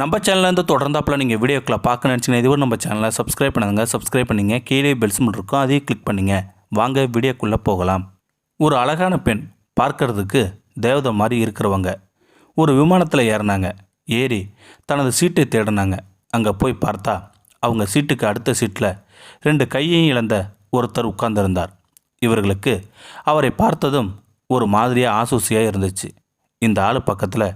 நம்ம சேனல்லேருந்து தொடர்ந்தாப்பில் நீங்கள் வீடியோக்களை பார்க்க நினச்சிங்கன்னா இதுவரை நம்ம சேனலை சப்ஸ்கிரைப் பண்ணுங்க சப்ஸ்கிரைப் பண்ணிங்க. கீழே பெல்ஸ் இருக்கும். அதையும் கிளிக் பண்ணிங்க. வாங்க வீடியோக்குள்ளே போகலாம். ஒரு அழகான பெண் பார்க்கறதுக்கு தேவதை மாதிரி இருக்கிறவங்க. ஒரு விமானத்தில் ஏறினாங்க. ஏறி தனது சீட்டை தேடினாங்க. அங்கே போய் பார்த்தா அவங்க சீட்டுக்கு அடுத்த சீட்டில் ரெண்டு கையையும் இழந்த ஒருத்தர் உட்கார்ந்திருந்தார். இவர்களுக்கு அவரை பார்த்ததும் ஒரு மாதிரியாக ஆசூசியாக இருந்துச்சு. இந்த ஆள் பக்கத்தில்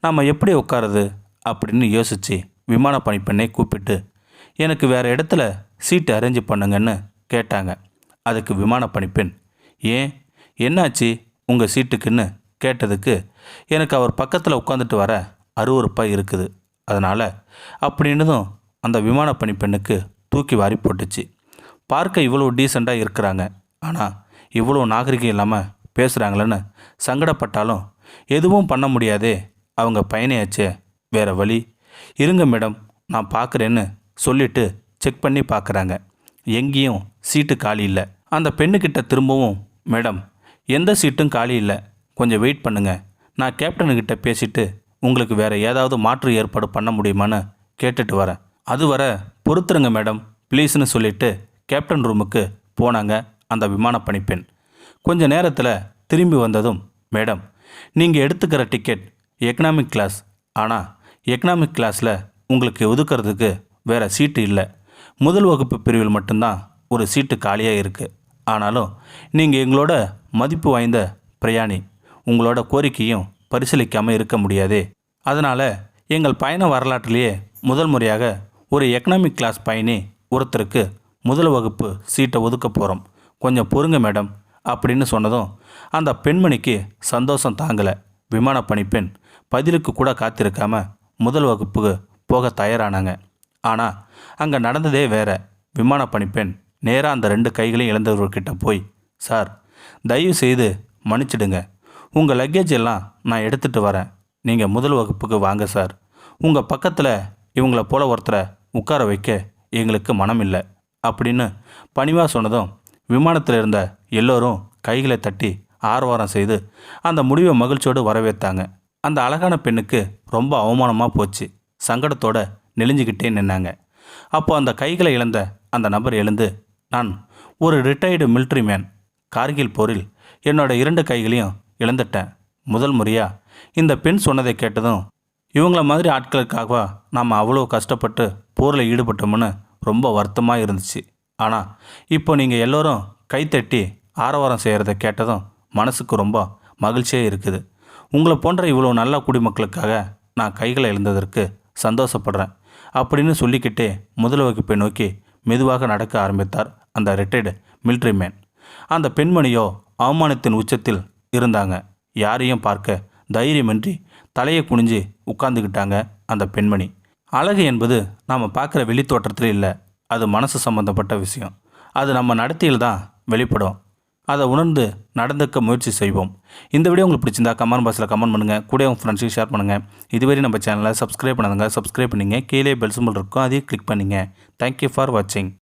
நாம் எப்படி உட்காருது அப்படின்னு யோசித்து விமான பணிப்பெண்ணை கூப்பிட்டு எனக்கு வேறு இடத்துல சீட்டு அரேஞ்ச் பண்ணுங்கன்னு கேட்டாங்க. அதுக்கு விமான பணிப்பெண் ஏன்? என்னாச்சு உங்கள் சீட்டுக்குன்னு கேட்டதுக்கு எனக்கு அவர் பக்கத்தில் உட்காந்துட்டு வர அருவருப்பாக இருக்குது. அதனால் அப்படின்னதும் அந்த விமான பணிப்பெண்ணுக்கு தூக்கி வாரி போட்டுச்சு. பார்க்க இவ்வளோ டீசெண்டாக இருக்கிறாங்க. ஆனால் இவ்வளோ நாகரிகம் இல்லாமல் பேசுகிறாங்களேன்னு சங்கடப்பட்டாலும் எதுவும் பண்ண முடியாதே அவங்க பயணியாச்சே வேற வழி. இருங்க மேடம் நான் பார்க்குறேன்னு சொல்லிட்டு செக் பண்ணி பார்க்குறாங்க எங்கேயும் சீட்டு காலி இல்லை. அந்த பெண்ணுக்கிட்ட திரும்பவும் மேடம் எந்த சீட்டும் காலி இல்லை. கொஞ்சம் வெயிட் பண்ணுங்க. நான் கேப்டனுக்கிட்ட பேசிட்டு உங்களுக்கு வேற ஏதாவது மாற்று ஏற்பாடு பண்ண முடியுமான்னு கேட்டுட்டு வரேன். அது வர பொறுத்துருங்க மேடம் ப்ளீஸ்னு சொல்லிட்டு கேப்டன் ரூமுக்கு போனாங்க. அந்த விமான பணிப்பெண். கொஞ்ச நேரத்தில் திரும்பி வந்ததும் மேடம் நீங்கள் எடுத்துக்கிற டிக்கெட் எக்கனாமிக் கிளாஸ். ஆனால் எக்கனாமிக் கிளாஸில் உங்களுக்கு ஒதுக்கிறதுக்கு வேறு சீட்டு இல்லை. முதல் வகுப்பு பிரிவில் மட்டும்தான் ஒரு சீட்டு காலியாக இருக்குது ஆனாலும் நீங்கள் எங்களோட மதிப்பு வாய்ந்த பிரயாணி உங்களோட கோரிக்கையும் பரிசீலிக்காமல் இருக்க முடியாது. அதனால் எங்கள் பயண வரலாற்றிலேயே முதல் முறையாக ஒரு எக்கனாமிக் கிளாஸ் பயணி ஒருத்தருக்கு முதல் வகுப்பு சீட்டை ஒதுக்க போகிறோம் கொஞ்சம் பொறுங்க மேடம் அப்படின்னு சொன்னதும் அந்த பெண்மணிக்கு சந்தோஷம் தாங்கலை. விமான பணிப்பெண் பதிலுக்கு கூட காத்திருக்காமல் முதல் வகுப்புக்கு போக தயாரானாங்க. ஆனால் அங்கே நடந்ததே வேற. விமான பணிப்பெண் நேராக அந்த ரெண்டு கைகளையும் இழந்தவர்கிட்ட போய் சார் தயவு செய்து மன்னிச்சிடுங்க. உங்கள் லக்கேஜ் எல்லாம் நான் எடுத்துகிட்டு வரேன். நீங்கள் முதல் வகுப்புக்கு வாங்க சார். உங்கள் பக்கத்தில் இவங்கள போல ஒருத்தரை உட்கார வைக்க எங்களுக்கு மனம் இல்லை அப்படின்னு பணிவாக சொன்னதும் விமானத்தில் இருந்த எல்லோரும் கைகளை தட்டி ஆரவாரம் செய்து அந்த முடிவை மகிழ்ச்சியோடு வரவேற்றாங்க அந்த அழகான பெண்ணுக்கு ரொம்ப அவமானமாக போச்சு. சங்கடத்தோட நெளிஞ்சுக்கிட்டே நின்னாங்க. அப்போ அந்த கைகளை இழந்த அந்த நபர் எழுந்து நான் ஒரு ரிட்டையர்டு மிலிட்ரி மேன் கார்கில் போரில் என்னோட இரண்டு கைகளையும் இழந்துட்டேன். முதல் முறையாக இந்த பெண் சொன்னதை கேட்டதும் இவங்கள மாதிரி ஆட்களுக்காகவா நாம் அவ்வளோ கஷ்டப்பட்டு போரில் ஈடுபட்டோம்னு ரொம்ப வருத்தமாக இருந்துச்சு. ஆனால் இப்போ நீங்கள் எல்லோரும் கைத்தட்டி ஆரவாரம் செய்கிறத கேட்டதும் மனசுக்கு ரொம்ப மகிழ்ச்சியாக இருக்குது. உங்களை போன்ற இவ்வளோ நல்ல குடிமக்களுக்காக நான் கைகளை எழுந்ததற்கு சந்தோஷப்படுறேன் அப்படின்னு சொல்லிக்கிட்டே முதல் வகுப்பை நோக்கி மெதுவாக நடக்க ஆரம்பித்தார் அந்த ரிட்டையர்டு மிலிட்ரி மேன் அந்த பெண்மணியோ அவமானத்தின் உச்சத்தில் இருந்தாங்க. யாரையும் பார்க்க தைரியமின்றி தலையை குனிஞ்சு உட்கார்ந்துக்கிட்டாங்க அந்த பெண்மணி. அழகு என்பது நாம் பார்க்குற வெளித்தோற்றத்தில் இல்லை. அது மனசு சம்பந்தப்பட்ட விஷயம். அது நம்ம நடத்தியில் தான் வெளிப்படும். அதை உணர்ந்து நடந்துக்க முயற்சி செய்வோம். இந்த வீடியோ உங்களுக்கு பிடிச்சிருந்தா கமெண்ட் பாக்ஸில் கமெண்ட் பண்ணுங்கள் கூட உங்கள் ஃப்ரெண்ட்ஸுக்கு ஷேர் பண்ணுங்கள் இதுவரை நம்ம சேனலை சப்ஸ்கிரைப் பண்ணுங்க சப்ஸ்கிரைப் பண்ணிங்க. கீழே பெல் சிம்பிள் இருக்கும். அதையும் கிளிக் பண்ணுங்கள் தேங்க்யூ ஃபார் வாட்சிங்